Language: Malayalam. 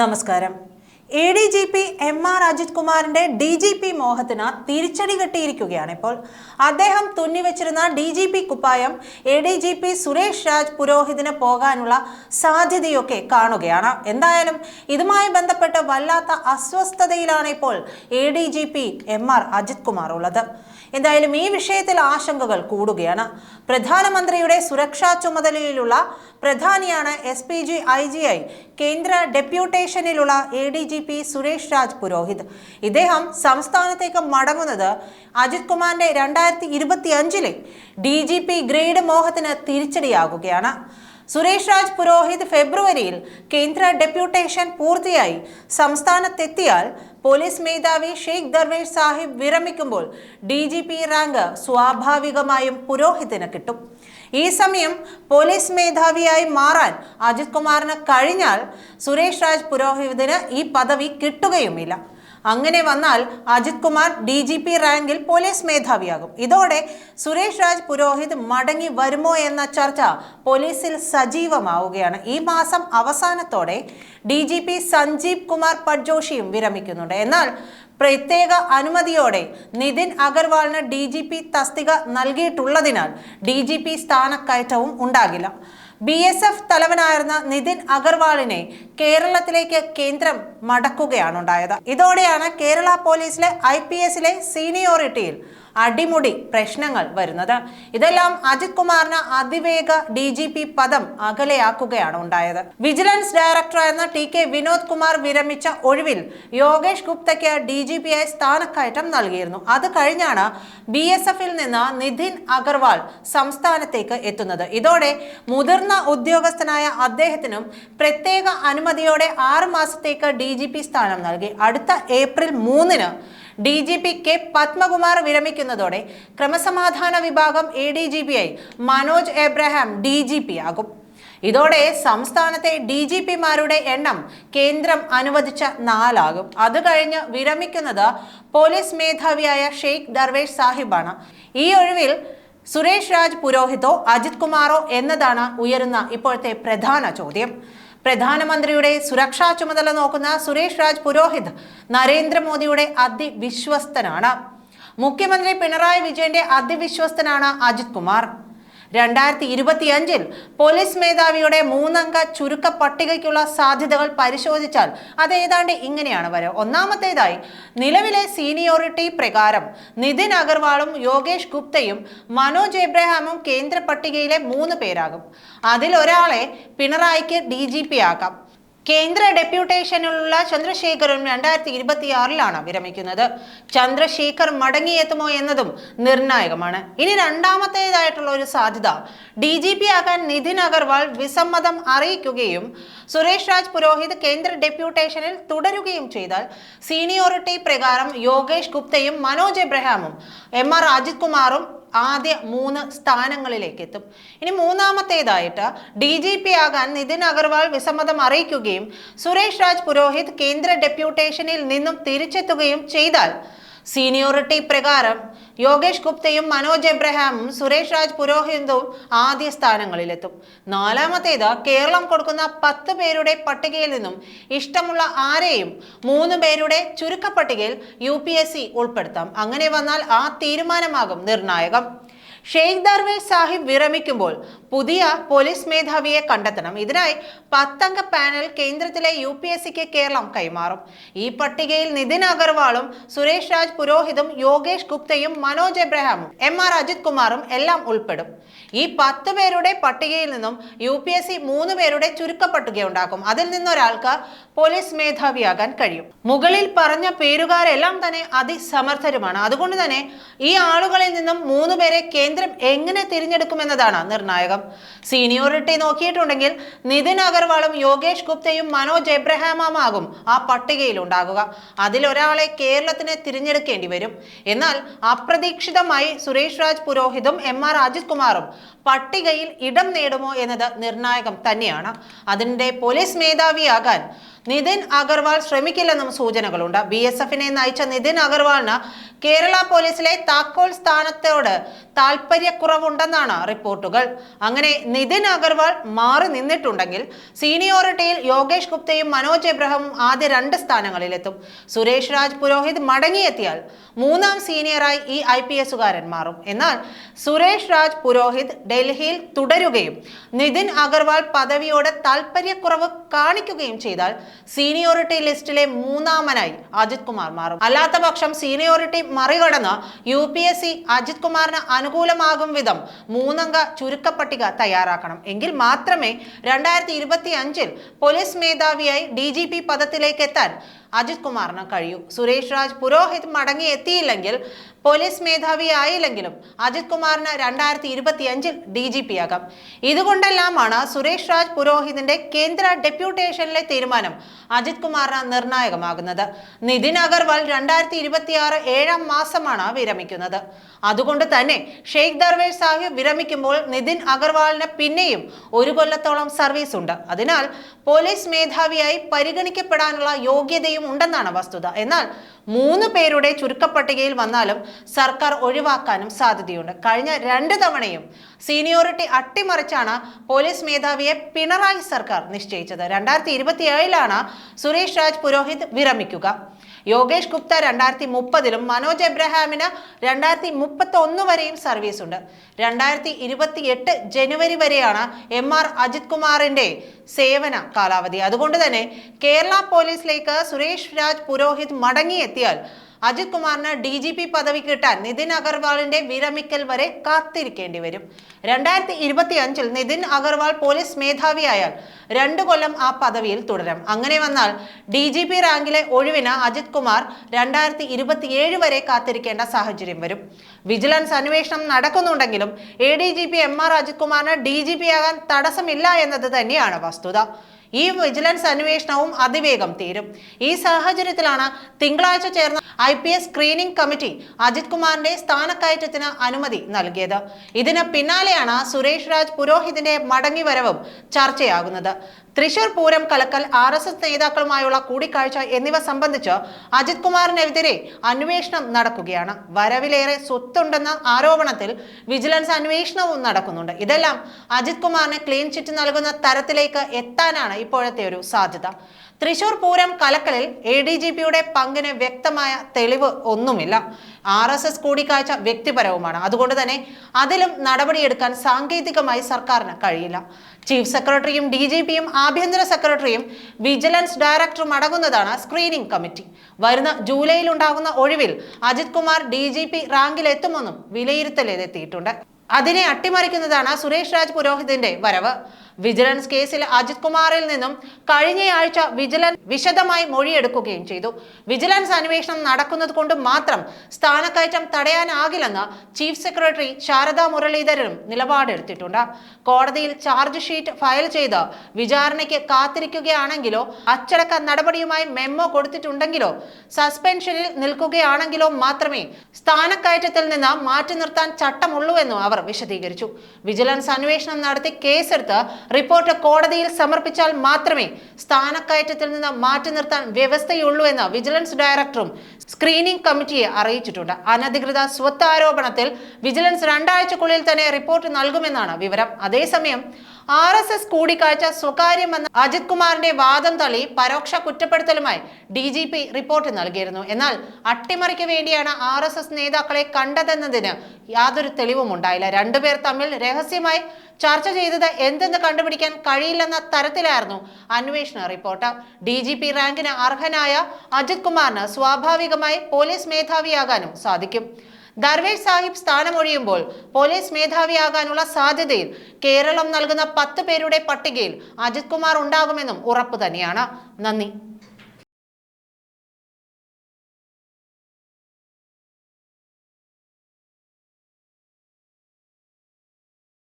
നമസ്കാരം. A D G P M R Ajith കുമാറിന്റെ ഡി ജി പി മോഹത്തിന് തിരിച്ചടി കിട്ടിയിരിക്കുകയാണ് ഇപ്പോൾ. അദ്ദേഹം തുന്നിവെച്ചിരുന്ന ഡി ജി പി കുപ്പായം A D G P Suresh Raj പുരോഹിതിന് പോകാനുള്ള സാധ്യതയൊക്കെ കാണുകയാണ്. എന്തായാലും ഇതുമായി ബന്ധപ്പെട്ട് വല്ലാത്ത അസ്വസ്ഥതയിലാണ് ഇപ്പോൾ A D G P M R Ajith Kumar ഉള്ളത്. എന്തായാലും ഈ വിഷയത്തിൽ ആശങ്കകൾ കൂടുകയാണ്. പ്രധാനമന്ത്രിയുടെ സുരക്ഷാ ചുമതലയിലുള്ള പ്രധാനിയാണ് S P G I G I കേന്ദ്ര ഡെപ്യൂട്ടേഷനിലുള്ള A D G P Suresh Raj Purohit. ഇദ്ദേഹം സംസ്ഥാനത്തേക്ക് മടങ്ങുന്നത് അജിത് കുമാറിന്റെ രണ്ടായിരത്തി ഇരുപത്തി അഞ്ചിലെ ഡി ജി പി ഗ്രേഡ് മോഹത്തിന് തിരിച്ചടിയാകുകയാണ്. സുരേഷ് രാജ് പുരോഹിത് ഫെബ്രുവരിയിൽ കേന്ദ്ര ഡെപ്യൂട്ടേഷൻ പൂർത്തിയായി. സംസ്ഥാനത്തെത്തിയാൽ പോലീസ് മേധാവി ഷെയ്ഖ് ദർവേഷ് സാഹിബ് വിരമിക്കുമ്പോൾ ഡി ജി പി റാങ്ക് സ്വാഭാവികമായും പുരോഹിതന് കിട്ടും. ഈ സമയം പോലീസ് മേധാവിയായി മാറാൻ അജിത് കുമാറിന് കഴിഞ്ഞാൽ സുരേഷ് രാജ് പുരോഹിതന് ഈ പദവി കിട്ടുകയുമില്ല. അങ്ങനെ വന്നാൽ Ajith Kumar D G P റാങ്കിൽ പോലീസ് മേധാവിയാകും. ഇതോടെ സുരേഷ് രാജ് പുരോഹിത് മടങ്ങി വരുമോ എന്ന ചർച്ച പോലീസിൽ സജീവമാവുകയാണ്. ഈ മാസം അവസാനത്തോടെ D G P Sanjeev Kumar പട്ജോഷിയും വിരമിക്കുന്നുണ്ട്. എന്നാൽ പ്രത്യേക അനുമതിയോടെ നിതിൻ അഗർവാളിന് ഡി ജി പി തസ്തിക നൽകിയിട്ടുള്ളതിനാൽ ഡി ജി പി സ്ഥാനക്കയറ്റവും ഉണ്ടാകില്ല. ബി എസ് എഫ് തലവനായിരുന്ന നിതിൻ അഗർവാളിനെ കേരളത്തിലേക്ക് കേന്ദ്രം മടക്കുകയാണ് ഉണ്ടായത്. ഇതോടെയാണ് കേരള പോലീസിലെ ഐ പി എസിലെ സീനിയോറിറ്റിയിൽ അടിമുടി പ്രശ്നങ്ങൾ വരുന്നത്. ഇതെല്ലാം അജിത് കുമാറിന് അതിവേഗ ഡി ജി പി പദം അകലെയാക്കുകയാണ് ഉണ്ടായത്. വിജിലൻസ് ഡയറക്ടർ എന്ന ടി കെ വിനോദ് കുമാർ വിരമിച്ച ഒഴിവിൽ യോഗേഷ് ഗുപ്തയ്ക്ക് ഡി ജി പി ആയി സ്ഥാനക്കയറ്റം നൽകിയിരുന്നു. അത് കഴിഞ്ഞാണ് ബി എസ് എഫിൽ നിന്ന് നിതിൻ അഗർവാൾ സംസ്ഥാനത്തേക്ക് എത്തുന്നത്. ഇതോടെ മുതിർന്ന ഉദ്യോഗസ്ഥനായ അദ്ദേഹത്തിനും പ്രത്യേക അനുമതിയോടെ ആറ് മാസത്തേക്ക് ഡി സ്ഥാനം നൽകി. അടുത്ത ഏപ്രിൽ മൂന്നിന് D G P K Padmakumar വിരമിക്കുന്നതോടെ ക്രമസമാധാന വിഭാഗം എ ഡി ജി പി ആയി Manoj Abraham D G P ആകും ഇതോടെ സംസ്ഥാനത്തെ ഡി ജി പിമാരുടെ എണ്ണം കേന്ദ്രം അനുവദിച്ച നാലാകും. അത് കഴിഞ്ഞ് വിരമിക്കുന്നത് പോലീസ് മേധാവിയായ ഷെയ്ഖ് ദർവേഷ് സാഹിബാണ്. ഈ ഒഴിവിൽ സുരേഷ് രാജ് പുരോഹിതോ അജിത് കുമാറോ എന്നതാണ് ഉയരുന്ന ഇപ്പോഴത്തെ പ്രധാന ചോദ്യം. പ്രധാനമന്ത്രിയുടെ സുരക്ഷാ ചുമതല നോക്കുന്ന സുരേഷ് രാജ് പുരോഹിത് നരേന്ദ്രമോദിയുടെ അതിവിശ്വസ്തനാണ്. മുഖ്യമന്ത്രി പിണറായി വിജയന്റെ അതിവിശ്വസ്തനാണ് അജിത് കുമാർ. രണ്ടായിരത്തി ഇരുപത്തിയഞ്ചിൽ പോലീസ് മേധാവിയുടെ മൂന്നംഗ ചുരുക്ക പട്ടികയ്ക്കുള്ള സാധ്യതകൾ പരിശോധിച്ചാൽ അത് ഏതാണ്ട് ഇങ്ങനെയാണ് വരെ. ഒന്നാമത്തേതായി നിലവിലെ സീനിയോറിറ്റി പ്രകാരം നിതിൻ അഗർവാളും യോഗേഷ് ഗുപ്തയും മനോജ് എബ്രഹാമും കേന്ദ്ര പട്ടികയിലെ മൂന്ന് പേരാകും. അതിൽ ഒരാളെ പിണറായിക്ക് ഡി ജി പി ആക്കാം. കേന്ദ്ര ഡെപ്യൂട്ടേഷനിലുള്ള ചന്ദ്രശേഖറും രണ്ടായിരത്തി ഇരുപത്തിയാറിലാണ് വിരമിക്കുന്നത്. ചന്ദ്രശേഖർ മടങ്ങിയെത്തുമോ എന്നതും നിർണായകമാണ്. ഇനി രണ്ടാമത്തേതായിട്ടുള്ള ഒരു സാധ്യത ഡി ജി പി ആകാൻ നിതിൻ അഗർവാൾ വിസമ്മതം അറിയിക്കുകയും സുരേഷ് രാജ് പുരോഹിത് കേന്ദ്ര ഡെപ്യൂട്ടേഷനിൽ തുടരുകയും ചെയ്താൽ സീനിയോറിറ്റി പ്രകാരം യോഗേഷ് ഗുപ്തയും മനോജ് എബ്രഹാമും എം ആർ അജിത് കുമാറും ആദ്യ മൂന്ന് സ്ഥാനങ്ങളിലേക്ക് എത്തും. ഇനി മൂന്നാമത്തേതായിട്ട് ഡി ജി പി ആകാൻ നിതിൻ അഗർവാൾ വിസമ്മതം അറിയിക്കുകയും സുരേഷ് രാജ് പുരോഹിത് കേന്ദ്ര ഡെപ്യൂട്ടേഷനിൽ നിന്നും തിരിച്ചെത്തുകയും ചെയ്താൽ സീനിയോറിറ്റി പ്രകാരം യോഗേഷ് ഗുപ്തയും മനോജ് എബ്രഹാമും സുരേഷ് രാജ് പുരോഹിതും ആദ്യ സ്ഥാനങ്ങളിലെത്തും. നാലാമത്തേത് കേരളം കൊടുക്കുന്ന പത്ത് പേരുടെ പട്ടികയിൽ നിന്നും ഇഷ്ടമുള്ള ആരെയും മൂന്ന് പേരുടെ ചുരുക്കപ്പട്ടികയിൽ യു പി എസ് സി ഉൾപ്പെടുത്താം. അങ്ങനെ വന്നാൽ ആ തീരുമാനമാകും നിർണായകം. ഷെയ്ഖ് ദർവേഷ് സാഹിബ് വിരമിക്കുമ്പോൾ പുതിയ പോലീസ് മേധാവിയെ കണ്ടെത്തണം. ഇതിനായി പത്തംഗ പാനൽ കേന്ദ്രത്തിലെ യു പി എസ് സിക്ക് കേരളം കൈമാറും. ഈ പട്ടികയിൽ നിതിൻ അഗർവാളും സുരേഷ് രാജ് പുരോഹിതും യോഗേഷ് ഗുപ്തയും മനോജ് എബ്രഹാമും എം ആർ അജിത് കുമാറും എല്ലാം ഉൾപ്പെടും. ഈ പത്ത് പേരുടെ പട്ടികയിൽ നിന്നും യു പി എസ് സി മൂന്ന് പേരുടെ ചുരുക്കപ്പട്ടിക ഉണ്ടാക്കും അതിൽ നിന്നൊരാൾക്ക് പോലീസ് മേധാവിയാകാൻ കഴിയും. മുകളിൽ പറഞ്ഞ പേരുകാരെല്ലാം തന്നെ അതിസമർത്ഥരുമാണ്. അതുകൊണ്ട് തന്നെ ഈ ആളുകളിൽ നിന്നും മൂന്ന് പേരെ കേന്ദ്രം എങ്ങനെ തിരഞ്ഞെടുക്കുമെന്നതാണ് നിർണായകം. സീനിയോറിറ്റി നോക്കിയിട്ടുണ്ടെങ്കിൽ നിതിൻ അഗർവാളും യോഗേഷ് ഗുപ്തയും മനോജ് എബ്രഹാമുമാകും ആ പട്ടികയിൽ ഉണ്ടാകുക അതിലൊരാളെ കേരളത്തിന് തിരഞ്ഞെടുക്കേണ്ടി വരും. എന്നാൽ അപ്രതീക്ഷിതമായി സുരേഷ് രാജ് പുരോഹിതും എം ആർ അജിത് കുമാറും പട്ടികയിൽ ഇടം നേടുമോ എന്നത് നിർണായകം തന്നെയാണ്. അതിന്റെ പോലീസ് മേധാവിയാകാൻ നിതിൻ അഗർവാൾ ശ്രമിക്കില്ലെന്നും സൂചനകളുണ്ട്. ബി എസ് എഫിനെ നയിച്ച നിതിൻ അഗർവാളിന് കേരള പോലീസിലെ താക്കോൽ സ്ഥാനത്തോട് താല്പര്യക്കുറവുണ്ടെന്നാണ് റിപ്പോർട്ടുകൾ. അങ്ങനെ നിതിൻ അഗർവാൾ മാറി നിന്നിട്ടുണ്ടെങ്കിൽ സീനിയോറിറ്റിയിൽ യോഗേഷ് ഗുപ്തയും മനോജ് എബ്രഹാമും ആദ്യ രണ്ട് സ്ഥാനങ്ങളിലെത്തും. സുരേഷ് രാജ് പുരോഹിത് മടങ്ങിയെത്തിയാൽ മൂന്നാം സീനിയറായി ഈ ഐ പി എസുകാരൻ മാറും. എന്നാൽ സുരേഷ് രാജ് പുരോഹിത് ഡൽഹിയിൽ തുടരുകയും നിതിൻ അഗർവാൾ പദവിയോട് താല്പര്യക്കുറവ് കാണിക്കുകയും ചെയ്താൽ സീനിയോറിറ്റി ലിസ്റ്റിലെ മൂന്നാമനായി അജിത് കുമാർ മാറും. അല്ലാത്ത പക്ഷം സീനിയോറിറ്റി മറികടന്ന് U P S C Ajith കുമാറിന് അനുകൂലമാകും വിധം മൂന്നംഗ ചുരുക്കപ്പട്ടിക തയ്യാറാക്കണം. എങ്കിൽ മാത്രമേ രണ്ടായിരത്തി ഇരുപത്തി അഞ്ചിൽ പോലീസ് മേധാവിയായി ഡി ജി പി പദത്തിലേക്ക് എത്താൻ അജിത് കുമാറിന് കഴിയൂ. സുരേഷ് രാജ് പുരോഹിത് മടങ്ങി എത്തിയില്ലെങ്കിൽ പോലീസ് മേധാവി ആയില്ലെങ്കിലും അജിത് കുമാറിന് രണ്ടായിരത്തി ഇരുപത്തി അഞ്ചിൽ ഡി ജി പി ആകാം ഇതുകൊണ്ടെല്ലാമാണ് സുരേഷ് രാജ് പുരോഹിതിന്റെ കേന്ദ്ര ഡെപ്യൂട്ടേഷനിലെ തീരുമാനം അജിത് കുമാറിന് നിർണായകമാകുന്നത്. നിതിൻ അഗർവാൾ രണ്ടായിരത്തി ഇരുപത്തി ആറ് ഏഴാം മാസമാണ് വിരമിക്കുന്നത്. അതുകൊണ്ട് തന്നെ ഷെയ്ഖ് ദർവേഷ് സാഹിബ് വിരമിക്കുമ്പോൾ നിതിൻ അഗർവാളിന് പിന്നെയും ഒരു കൊല്ലത്തോളം സർവീസ് ഉണ്ട് അതിനാൽ പോലീസ് മേധാവിയായി പരിഗണിക്കപ്പെടാനുള്ള യോഗ്യതയും ഉണ്ടെന്നാണ് വസ്തുത. എന്നാൽ മൂന്ന് പേരുടെ ചുരുക്കപ്പട്ടികയിൽ വന്നാലും സർക്കാർ ഒഴിവാക്കാനും സാധ്യതയുണ്ട്. കഴിഞ്ഞ രണ്ട് തവണയും സീനിയോറിറ്റി അട്ടിമറിച്ചാണ് പോലീസ് മേധാവിയെ പിണറായി സർക്കാർ നിശ്ചയിച്ചത്. രണ്ടായിരത്തി ഇരുപത്തിയേഴിലാണ് സുരേഷ് രാജ് പുരോഹിത് വിരമിക്കുക. യോഗേഷ് ഗുപ്ത രണ്ടായിരത്തി മുപ്പതിലും മനോജ് എബ്രഹാമിന് രണ്ടായിരത്തി മുപ്പത്തി ഒന്ന് വരെയും സർവീസ് ഉണ്ട്. രണ്ടായിരത്തി ഇരുപത്തി എട്ട് ജനുവരി വരെയാണ് എം ആർ അജിത് കുമാറിന്റെ സേവന കാലാവധി. അതുകൊണ്ട് തന്നെ കേരള പോലീസിലേക്ക് സുരേഷ് രാജ് പുരോഹിത് മടങ്ങിയെത്തിയാൽ അജിത് കുമാറിന് ഡി ജി പി പദവി കിട്ടാൻ നിതിൻ അഗർവാളിന്റെ വിരമിക്കൽ വരെ കാത്തിരിക്കേണ്ടി വരും. രണ്ടായിരത്തി ഇരുപത്തി അഞ്ചിൽ നിതിൻ അഗർവാൾ പോലീസ് മേധാവിയായാൽ രണ്ടു കൊല്ലം ആ പദവിയിൽ തുടരും. അങ്ങനെ വന്നാൽ ഡി ജി പി റാങ്കിലെ ഒഴിവിന് അജിത് കുമാർ രണ്ടായിരത്തി ഇരുപത്തിയേഴ് വരെ കാത്തിരിക്കേണ്ട സാഹചര്യം വരും. വിജിലൻസ് അന്വേഷണം നടക്കുന്നുണ്ടെങ്കിലും A D G P M R Ajith കുമാറിന് ഡി ജി പി ആകാൻ തടസ്സമില്ല എന്നത് തന്നെയാണ് വസ്തുത. ഈ വിജിലൻസ് അന്വേഷണവും അതിവേഗം തീരും. ഈ സാഹചര്യത്തിലാണ് തിങ്കളാഴ്ച ചേർന്ന I P S screening committee Ajith കുമാറിന്റെ സ്ഥാനക്കയറ്റത്തിന് അനുമതി നൽകിയത്. ഇതിന് പിന്നാലെയാണ് സുരേഷ് രാജ് പുരോഹിതിന്റെ മടങ്ങിവരവും ചർച്ചയാകുന്നത്. തൃശൂർ പൂരം കലക്കൽ ആർ എസ് എസ് നേതാക്കളുമായുള്ള കൂടിക്കാഴ്ച എന്നിവ സംബന്ധിച്ച് അജിത് കുമാറിനെതിരെ അന്വേഷണം നടക്കുകയാണ്. വരവിലേറെ സ്വത്തുണ്ടെന്ന ആരോപണത്തിൽ വിജിലൻസ് അന്വേഷണവും നടക്കുന്നുണ്ട്. ഇതെല്ലാം അജിത് കുമാറിന് ക്ലീൻ ചിറ്റ് നൽകുന്ന തരത്തിലേക്ക് എത്താനാണ് ഇപ്പോഴത്തെ ഒരു സാധ്യത. തൃശൂർ പൂരം കലക്കലിൽ എ ഡി ജി പിയുടെ പങ്കിന് വ്യക്തമായ തെളിവ് ഒന്നുമില്ല. ആർ എസ് എസ് കൂടിക്കാഴ്ച വ്യക്തിപരവുമാണ്. അതുകൊണ്ട് തന്നെ അതിലും നടപടിയെടുക്കാൻ സാങ്കേതികമായി സർക്കാരിന് കഴിയില്ല. ചീഫ് സെക്രട്ടറിയും ഡി ജി പിയും ആഭ്യന്തര സെക്രട്ടറിയും വിജിലൻസ് ഡയറക്ടറും അടങ്ങുന്നതാണ് സ്ക്രീനിംഗ് കമ്മിറ്റി. വരുന്ന ജൂലൈയിൽ ഉണ്ടാകുന്ന ഒഴിവിൽ Ajith Kumar D G P റാങ്കിലെത്തുമെന്നും വിലയിരുത്തലെത്തിയിട്ടുണ്ട് അതിനെ അട്ടിമറിക്കുന്നതാണ് സുരേഷ് രാജ് പുരോഹിതിന്റെ വരവ്. വിജിലൻസ് കേസിൽ അജിത് കുമാറിൽ നിന്നും കഴിഞ്ഞയാഴ്ച വിജിലൻസ് വിശദമായി മൊഴിയെടുക്കുകയും ചെയ്തു. വിജിലൻസ് അന്വേഷണം നടക്കുന്നത് കൊണ്ട് മാത്രം സ്ഥാനക്കയറ്റം തടയാനാകില്ലെന്ന് ചീഫ് സെക്രട്ടറി ശാരദാ മുരളീധരനും നിലപാടെടുത്തിട്ടുണ്ട്. കോടതിയിൽ ചാർജ് ഷീറ്റ് ഫയൽ ചെയ്ത് വിചാരണയ്ക്ക് കാത്തിരിക്കുകയാണെങ്കിലോ അച്ചടക്ക നടപടിയുമായി മെമ്മോ കൊടുത്തിട്ടുണ്ടെങ്കിലോ സസ്പെൻഷനിൽ നിൽക്കുകയാണെങ്കിലോ മാത്രമേ സ്ഥാനക്കയറ്റത്തിൽ നിന്ന് മാറ്റി നിർത്താൻ ചട്ടമുള്ളൂ എന്നും അവർ വിശദീകരിച്ചു. വിജിലൻസ് അന്വേഷണം നടത്തി കേസെടുത്ത് റിപ്പോർട്ട് കോടതിയിൽ സമർപ്പിച്ചാൽ മാത്രമേ സ്ഥാനക്കയറ്റത്തിൽ നിന്ന് മാറ്റി നിർത്താൻ വ്യവസ്ഥയുള്ളൂ എന്ന് വിജിലൻസ് ഡയറക്ടറും സ്ക്രീനിംഗ് കമ്മിറ്റിയെ അറിയിച്ചിട്ടുണ്ട്. അനധികൃത സ്വത്ത് ആരോപണത്തിൽ വിജിലൻസ് രണ്ടാഴ്ചക്കുള്ളിൽ തന്നെ റിപ്പോർട്ട് നൽകുമെന്നാണ് വിവരം. അതേസമയം ആർ എസ് എസ് കൂടിക്കാഴ്ച സ്വകാര്യമെന്ന അജിത് കുമാറിന്റെ വാദം തള്ളി പരോക്ഷ കുറ്റപ്പെടുത്തലുമായി ഡി ജി പി റിപ്പോർട്ട് നൽകിയിരുന്നു. എന്നാൽ അട്ടിമറിക്ക് വേണ്ടിയാണ് ആർ എസ് എസ് നേതാക്കളെ കണ്ടതെന്നതിന് യാതൊരു തെളിവും ഉണ്ടായില്ല. രണ്ടുപേർ തമ്മിൽ രഹസ്യമായി ചർച്ച ചെയ്തത് എന്തെന്ന് കണ്ടുപിടിക്കാൻ കഴിയില്ലെന്ന തരത്തിലായിരുന്നു അന്വേഷണ റിപ്പോർട്ട്. ഡി ജി പി റാങ്കിന് അർഹനായ അജിത് കുമാറിന് സ്വാഭാവികമായി പോലീസ് മേധാവിയാകാനും സാധിക്കും. ദർവേഷ് സാഹിബ് സ്ഥാനമൊഴിയുമ്പോൾ പോലീസ് മേധാവിയാകാനുള്ള സാധ്യതയിൽ കേരളം നൽകുന്ന പത്ത് പേരുടെ പട്ടികയിൽ അജിത് കുമാർ ഉണ്ടാകുമെന്നും ഉറപ്പ് തന്നെയാണ്. നന്ദി.